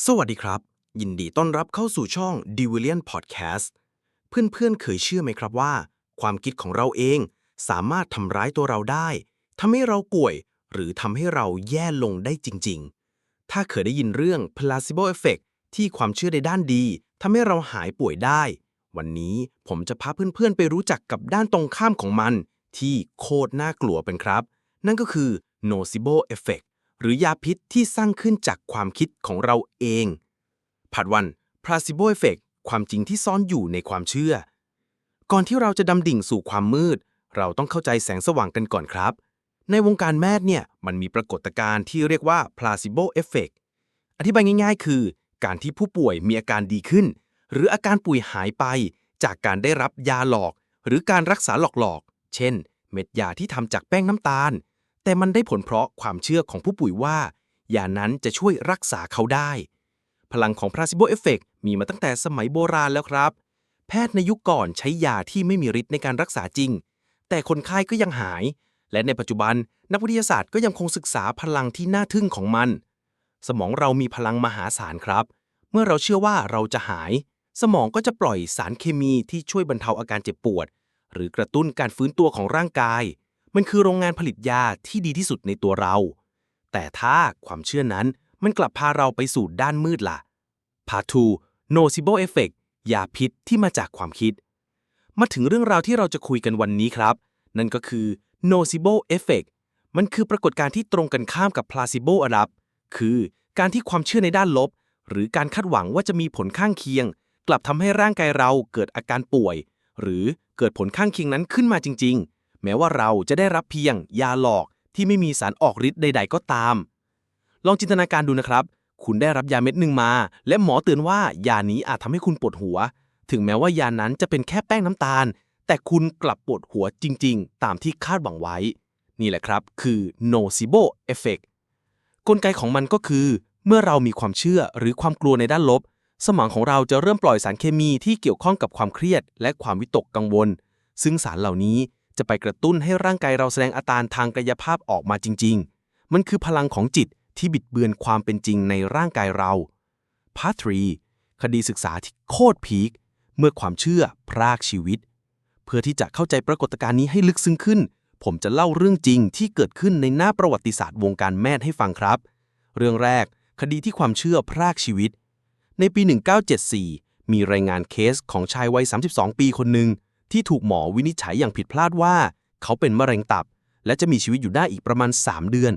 สวัสดีครับ ยินดีต้อนรับเข้าสู่ช่อง d w i l i o n Podcast เพื่อนๆเคยเชื่อไหมครับว่า ความคิดของเราเองสามารถทำร้ายตัวเราได้ทำให้เราป่วย หรือทำให้เราแย่ลงได้จริง ๆ ถ้าเคยได้ยินเรื่อง placebo effect ที่ความเชื่อในด้านดีทำให้เราหายป่วยได้ วันนี้ผมจะพาเพื่อนๆ ไปรู้จักกับด้านตรงข้ามของมัน ที่โคตรน่ากลัวเป็นครับ นั่นก็คือ nocebo effect หรือยาพิษที่สร้างขึ้นจากความคิดของเราเองผัดวัน placebo effect ความจริงที่ซ่อนอยู่ในความเชื่อ ก่อนที่เราจะดำดิ่งสู่ความมืด เราต้องเข้าใจแสงสว่างกันก่อนครับ ในวงการแพทย์เนี่ยมันมีปรากฏการณ์ที่เรียกว่า placebo effect อธิบายง่าย ๆ คือ การที่ผู้ป่วยมีอาการดีขึ้น หรืออาการป่วยหายไป จากการได้รับยาหลอก หรือการรักษาหลอกๆ เช่น เม็ดยาที่ทำจากแป้งน้ำตาล แต่มันได้ผลเพราะความเชื่อของผู้ป่วยว่า ยานั้นจะช่วยรักษาเขาได้ พลังของ placebo effect มีมาตั้งแต่สมัยโบราณแล้วครับ แพทย์ในยุคก่อนใช้ยาที่ไม่มีฤทธิ์ในการรักษาจริง แต่คนไข้ก็ยังหาย และในปัจจุบันนักวิทยาศาสตร์ก็ยังคงศึกษาพลังที่น่าทึ่งของมัน สมองเรามีพลังมหาศาลครับ เมื่อเราเชื่อว่าเราจะหาย สมองก็จะปล่อยสารเคมีที่ช่วยบรรเทาอาการเจ็บปวด หรือกระตุ้นการฟื้นตัวของร่างกาย มันคือโรงงานผลิตยาที่ดีที่สุดในตัวเรา แต่ถ้าความเชื่อนั้นมันกลับพาเราไปสู่ด้านมืดล่ะ Part 2 Nocebo Effect ยาพิษที่มาจากความคิด มาถึงเรื่องราวที่เราจะคุยกันวันนี้ครับ นั่นก็คือ Nocebo Effect มันคือปรากฏการณ์ที่ตรงกันข้ามกับ Placebo อะครับ คือการที่ความเชื่อในด้านลบ หรือการคาดหวังว่าจะมีผลข้างเคียง กลับทำให้ร่างกายเราเกิดอาการป่วย หรือเกิดผลข้างเคียงนั้นขึ้นมาจริงๆ แม้ว่าเราจะได้รับเพียงยาหลอกที่ไม่มีสารออกฤทธิ์ใด ๆ ก็ตาม ลองจินตนาการดูนะครับ คุณได้รับยาเม็ดหนึ่งมา และหมอเตือนว่ายานี้อาจทำให้คุณปวดหัว ถึงแม้ว่ายานั้นจะเป็นแค่แป้งน้ำตาล แต่คุณกลับปวดหัวจริง ๆ ตามที่คาดหวังไว้ นี่แหละครับ คือ nocebo effect กลไกของมันก็คือ เมื่อเรามีความเชื่อหรือความกลัวในด้านลบ สมองของเราจะเริ่มปล่อยสารเคมีที่เกี่ยวข้องกับความเครียด และความวิตกกังวล ซึ่งสารเหล่านี้ จะไปกระตุ้นให้ร่างกายเราแสดงอาการทางกายภาพออกมาจริง ๆ มันคือพลังของจิตที่บิดเบือนความเป็นจริงในร่างกายเรา Part 3คดีศึกษาที่โคตรพีคเมื่อความเชื่อพรากชีวิต เพื่อที่จะเข้าใจปรากฏการณ์นี้ให้ลึกซึ้งขึ้น ผมจะเล่าเรื่องจริงที่เกิดขึ้นในหน้าประวัติศาสตร์วงการแพทย์ให้ฟังครับ เรื่องแรก คดีที่ความเชื่อพรากชีวิต ในปี 1974 มีรายงานเคสของชายวัย 32 ปีคนหนึ่ง ที่ถูกหมอวินิจฉัยอย่างผิดพลาดว่า เขาเป็นมะเร็งตับ และจะมีชีวิตอยู่ได้อีกประมาณ 3 เดือน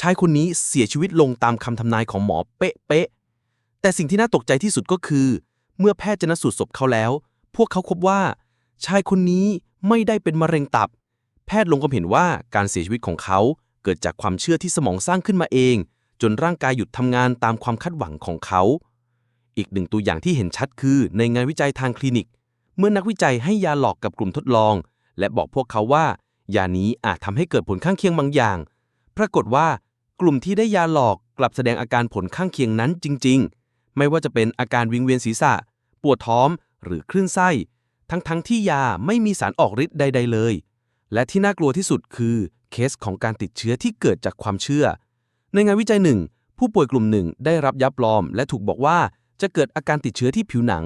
ชายคนนี้เสียชีวิตลงตามคำทำนายของหมอเป๊ะๆแต่สิ่งที่น่าตกใจที่สุดก็คือ เมื่อแพทย์ชนสูตรศพเขาแล้ว พวกเขาพบว่า ชายคนนี้ไม่ได้เป็นมะเร็งตับ แพทย์ลงความเห็นว่าการเสียชีวิตของเขาเกิดจากความเชื่อที่สมองสร้างขึ้นมาเอง จนร่างกายหยุดทำงานตามความคาดหวังของเขา อีกหนึ่งตัวอย่างที่เห็นชัดคือในงานวิจัยทางคลินิก เมื่อนักวิจัยให้ยาหลอกกับกลุ่มทดลอง และบอกพวกเขาว่า ยานี้อาจทำให้เกิดผลข้างเคียงบางอย่าง ปรากฏว่ากลุ่มที่ได้ยาหลอกกลับแสดงอาการผลข้างเคียงนั้นจริง ๆ ไม่ว่าจะเป็นอาการวิงเวียนศีรษะ ปวดท้องหรือคลื่นไส้ ทั้งๆที่ยาไม่มีสารออกฤทธิ์ใด ๆ เลย และที่น่ากลัวที่สุดคือเคสของการติดเชื้อที่เกิดจากความเชื่อ ในงานวิจัยหนึ่งผู้ป่วยกลุ่มหนึ่งได้รับยาปลอม และถูกบอกว่าจะเกิดอาการติดเชื้อที่ผิวหนัง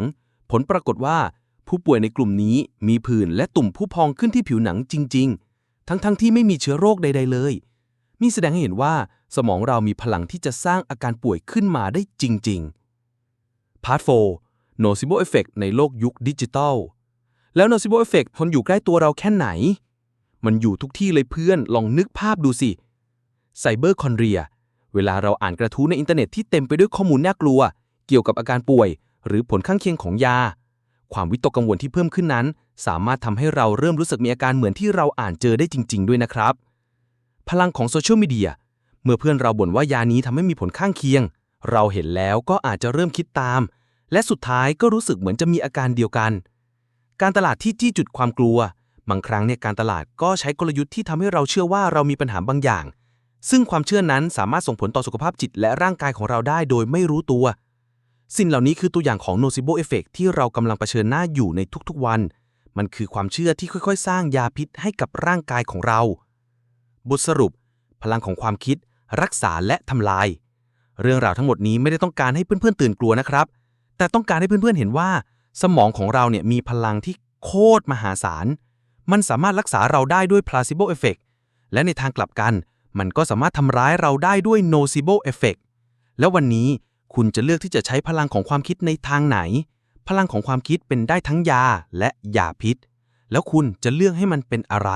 ผลปรากฏว่า ผู้ป่วยในกลุ่มนี้มีผื่นและตุ่มผู้พองขึ้นที่ผิวหนังจริง ๆ ทั้งๆทที่ไม่มีเชื้อโรคใด ๆ เลย นี่แสดงให้เห็นว่าสมองเรามีพลังที่จะสร้างอาการป่วยขึ้นมาได้จริง ๆ Part 4 Nocebo Effect ในโลกยุคดิจิทัลแล้ว Nocebo Effect ทนอยู่ใกล้ตัวเราแค่ไหน มันอยู่ทุกที่เลยเพื่อนลองนึกภาพดูสิไซเบอร์คอนเรียเวลาเราอ่านกระทู้ในอินเทอร์เน็ตที่เต็มไปด้วยข้อมูลน่ากลัว เกี่ยวกับอาการป่วย หรือผลข้างเคียงของยา ความวิตกกังวลที่เพิ่มขึ้นนั้น สามารถทำให้เราเริ่มรู้สึกมีอาการเหมือนที่เราอ่านเจอได้จริง ๆ ด้วยนะครับ พลังของโซเชียลมีเดียเมื่อเพื่อนเราบ่นว่ายานี้ทำให้มีผลข้างเคียง เราเห็นแล้วก็อาจจะเริ่มคิดตาม และสุดท้ายก็รู้สึกเหมือนจะมีอาการเดียวกัน การตลาดที่จี้จุดความกลัว บางครั้งเนี่ยการตลาดก็ใช้กลยุทธ์ที่ทำให้เราเชื่อว่าเรามีปัญหาบางอย่าง ซึ่งความเชื่อนั้นสามารถส่งผลต่อสุขภาพจิตและร่างกายของเราได้โดยไม่รู้ตัว สิ่งเหล่านี้คือตัวอย่างของ nocebo effect ที่เรากำลังเผชิญหน้าอยู่ในทุกๆวัน มันคือความเชื่อที่ค่อยๆ สร้างยาพิษให้กับร่างกายของเรา บทสรุป พลังของความคิด รักษาและทำลาย เรื่องราวทั้งหมดนี้ไม่ได้ต้องการให้เพื่อนๆตื่นกลัวนะครับ แต่ต้องการให้เพื่อนๆเห็นว่า สมองของเราเนี่ยมีพลังที่โคตรมหาศาล มันสามารถรักษาเราได้ด้วย placebo effect และในทางกลับกัน มันก็สามารถทำร้ายเราได้ด้วย nocebo effect แล้ววันนี้ คุณจะเลือกที่จะใช้พลังของความคิดในทางไหน พลังของความคิดเป็นได้ทั้งยาและยาพิษ แล้วคุณจะเลือกให้มันเป็นอะไร